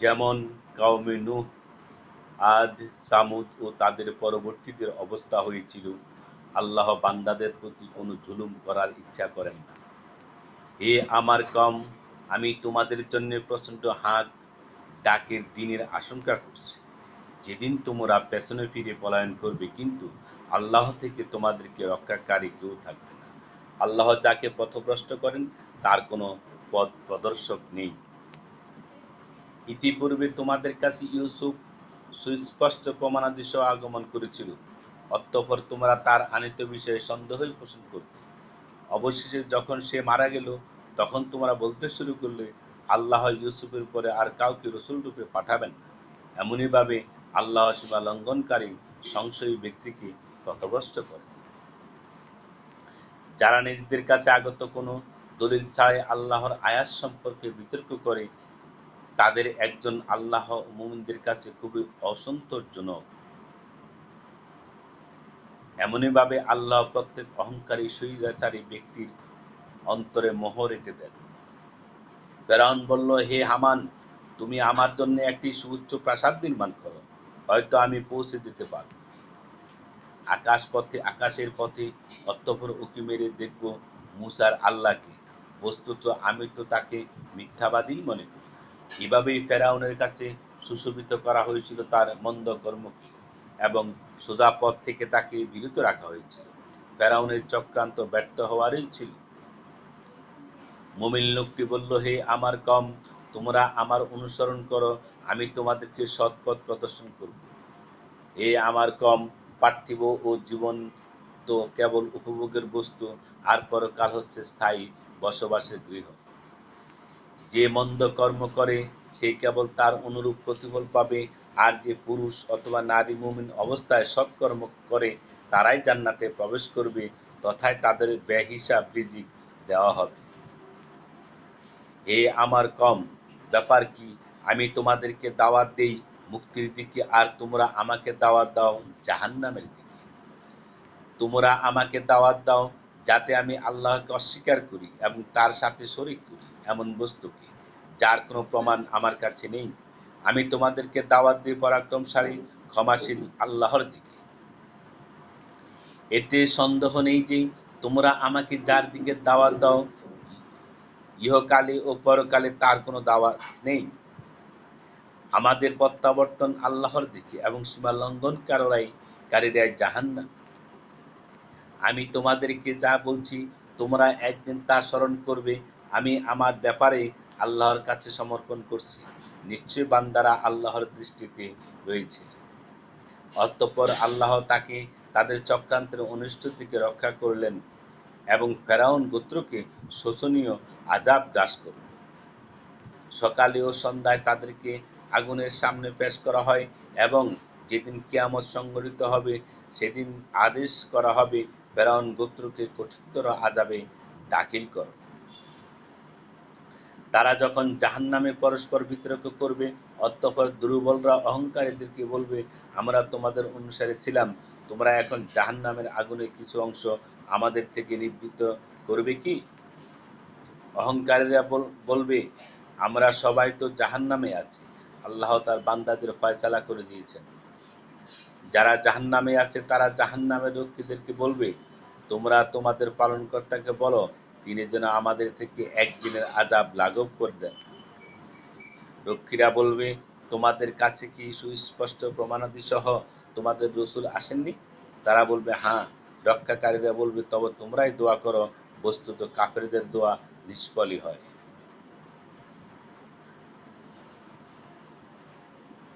যেমন কাউমে নূহ, আদ, সামুদ ও তাদের পরবর্তীদের অবস্থা হয়েছিল, আল্লাহ বান্দাদের প্রতি কোনো জুলুম করার ইচ্ছা করেন না। হে আমার কম, আমি তোমাদের জন্য প্রচণ্ড হাত ডাকের দিনের আশঙ্কা করছি। যেদিন তোমরা পেছনে ফিরে পলায়ন করবে, কিন্তু আল্লাহ থেকে তোমাদেরকে রক্ষাকারী কেউ থাকবে আল্লাহ যাকে পথভ্রষ্ট করেন, তার কোনো পথ প্রদর্শক নেই। ইতিপূর্বে তোমাদের কাছে ইউসুফ সুস্পষ্ট প্রমাণাদি সহ আগমন করেছিল। অতঃপর তোমরা তার আনিত বিষয়ে সন্দেহই পোষণ করতে অবশেষে যখন সে মারা গেল, তখন তোমরা বলতে শুরু করলে, আল্লাহ ইউসুফের পরে আর কাউকে রসুল রূপে পাঠাবেন এমনইভাবে আল্লাহ সীমা লঙ্ঘনকারী সংশয়ী ব্যক্তিকে পথভ্রষ্ট করে যারা নিজেদের কাছে আগত কোনো দলিল ছাড়াই আল্লাহর আয়াস সম্পর্কে বিতর্ক করে, তাদের একজন আল্লাহ মুমিনদের কাছে খুবই অসন্তোষজনক। এমনইভাবে আল্লাহ প্রত্যেক অহংকারী, স্বৈরাচারী ব্যক্তির অন্তরে মোহর এঁটে দেন। ফেরাউন বলল, হে হামান, তুমি আমার জন্য একটি সুউচ্চ প্রাসাদ নির্মাণ করো। হয়তো আমি পৌঁছে যেতে পারব। আকাশ পথে, আকাশের পথে অত্যপর উকি মেরে দেখব মুসার আল্লাহকে। বস্তুত আমি তো তাকে মিথ্যাবাদী মনে করি। এভাবেই ফেরাউনের কাছে সুশোভিত করা হয়েছিল তার মন্দ কর্মকে এবং সোজা পথ থেকে তাকে বিরত রাখা হয়েছিল। ফেরাউনের চক্রান্ত ব্যর্থ হওয়ারই ছিল। মমিন লোকটি বলল, হে আমার কম, তোমরা আমার অনুসরণ করো, আমি তোমাদেরকে সৎপথ প্রদর্শন করব। এ আমার কম পার্থিব ও জীবন তো কেবল উপভোগের বস্তু, আর পরকাল হচ্ছে স্থায়ী বসবাসের গৃহ। যে মন্দ কর্ম করে, সে কেবল তার অনুরূপ প্রতিফল পাবে, আর যে পুরুষ অথবা নারী মুমিন অবস্থায় সৎকর্ম করে, তারাই জান্নাতে প্রবেশ করবে, তথায় তাদের বেহিসাব রিজিক দেওয়া হবে। এ আমার কম, ব্যাপার কি? আমি তোমাদেরকে দাওয়াত দেই মুক্তির দিকে আর তোমরা আমাকে দাওয়াত দাও জাহান্নামের দিকে। তোমরা আমাকে দাওয়াত দাও যাতে আমি আল্লাহকে অস্বীকার করি এবং তার সাথে শরিক করি এমন বস্তুকে যার কোনো প্রমাণ আমার কাছে নেই। আমি তোমাদেরকে দাওয়াত দিয়ে পরাক্রমশালী, ক্ষমাশীল আল্লাহর দিকে। এতে সন্দেহ নেই যে তোমরা আমাকে যার দিকে দাওয়াত দাও, ইহকালে ও পরকালে তার কোনো দাওয়াত নেই। আমাদের প্রত্যাবর্তন আল্লাহর দিকে এবং সীমা লঙ্ঘনকারীরাই কারীরাই জাহান্না আমি তোমাদেরকে যা বলছি, তোমরা একদিন তা স্মরণ করবে। আমি আমার ব্যাপারে আল্লাহর কাছে সমর্পণ করছি। নিশ্চয় বান্দারা আল্লাহর দৃষ্টিতে রয়েছে। অতঃপর আল্লাহ তাকে তাদের চক্রান্তের অনিষ্ট থেকে রক্ষা করলেন এবং ফেরাউন গোত্রকে শোচনীয় আজাব গ্রাস করল। সকালে ও সন্ধ্যায় তাদেরকে আগুনের সামনে পেশ করা হয় এবং যেদিন কিয়ামত সংগঠিত হবে, সেদিন আদেশ করা হবে, ফেরাউন গোত্রকে কঠিনতর আজাবে দাখিল করো। তারা যখন জাহান নামে পরস্পর বিতর্ক করবে, অতঃপর দুর্বলরা অহংকারীদেরকে বলবে, আমরা তোমাদের অনুসারে ছিলাম, তোমরা এখন জাহান নামের আগুনের কিছু অংশ আমাদের থেকে নিবৃত্ত করবে কি? অহংকারীরা বলবে, আমরা সবাই তো জাহান নামে আছি। আল্লাহ তার বান্দাদের ফয়সালা করে দিয়েছেন। যারা জাহান নামে আছে, তারা জাহান নামের রক্ষীদেরকে বলবে, তোমরা তোমাদের পালনকর্তাকে বলো, তিনি যেন আমাদের থেকে একদিনের আজাব লাঘব করে দেন। রক্ষীরা বলবে, তোমাদের কাছে কি সুস্পষ্ট প্রমাণাদি সহ তোমাদের রসুল আসেননি? তারা বলবে হ্যাঁ। রক্ষাকারীরা বলবে, তবে তোমরাই দোয়া করো, বস্তুত কাফেরদের দোয়া নিষ্ফলই হয়।